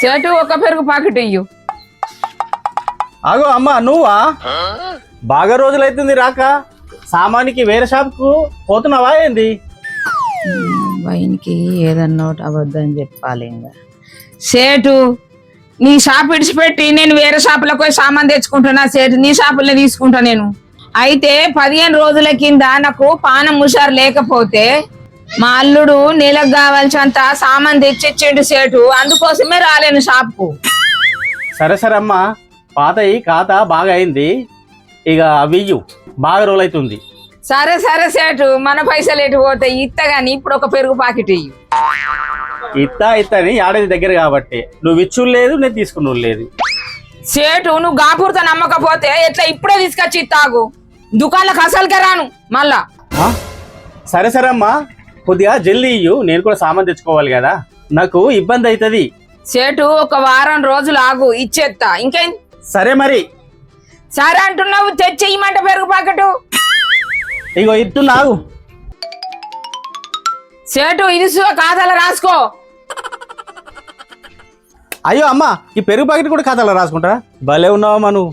సేటు ఒక పెరుగు పాకెట్ ఇయ్యు. ఆగో అమ్మ నువ్వా? బాగా రోజులైతుంది రాక సామానికి వేరే షాప్కు పోతున్నావా ఏంది? వైన్కి ఏదన్నా ఒకటి అబద్ధం చెప్పాలి ఇంకా. సేటు నీ షాప్ ఇడిచిపెట్టి నేను వేరే షాపులకు పోయి సామాన్ తెచ్చుకుంటున్నా సేటు నీ షాపులో తీసుకుంటా నేను. అయితే పదిహేను రోజుల కింద నాకు పానం హుషారు లేకపోతే మా అల్లుడు నెలకు కావాల్సినంత సామాన్ తెచ్చిచ్చిండు సేటు. అందుకోసమే రాలేను షాప్కు. సరే సరే అమ్మ. పాతయి ఖాతా బాగా అయింది. ఇక అవి ఇయ్యు. బాగా రోజులైతుంది సరే సరే సేటు. మన పైసలు ఎటు పోతాయి? ఇత్తగాని ఇప్పుడు ఒక పెరుగు పాకెట్ ఇయ్యి. ఇత్తా ఇత్తని ఏడాది దగ్గర కాబట్టి. నువ్వు ఇచ్చు లేదు నేను తీసుకున్న లేదు సేటు నువ్వు గాపూర్తో నమ్మకపోతే ఎట్లా ఇప్పుడే తీసుకొచ్చి తాగు దుకాణంలోకి అసలుకే రాను. మళ్ళా. ఆ? సరే సరే అమ్మా. కొద్దిగా జల్దీ ఇయ్యు. నేను కూడా సామాన్ తెచ్చుకోవాలి కదా. నాకు ఇబ్బంది అవుతుంది సేటు ఒక వారం రోజులు ఆగు. ఇచ్చేస్తా ఇంకేం? సరే మరి. సరే అంటున్నావు తెచ్చి ఇమ్మంట పెరుగు పాకెట్ ఇగో ఇత్తు నాగు సేటు ఇది సు- ఖాతాలో రాసుకో. అయ్యో అమ్మా ఈ పెరుగు ప్యాకెట్ కూడా ఖాతాలో రాసుకుంటారా? భలే ఉన్నావమ్మా నువ్వు.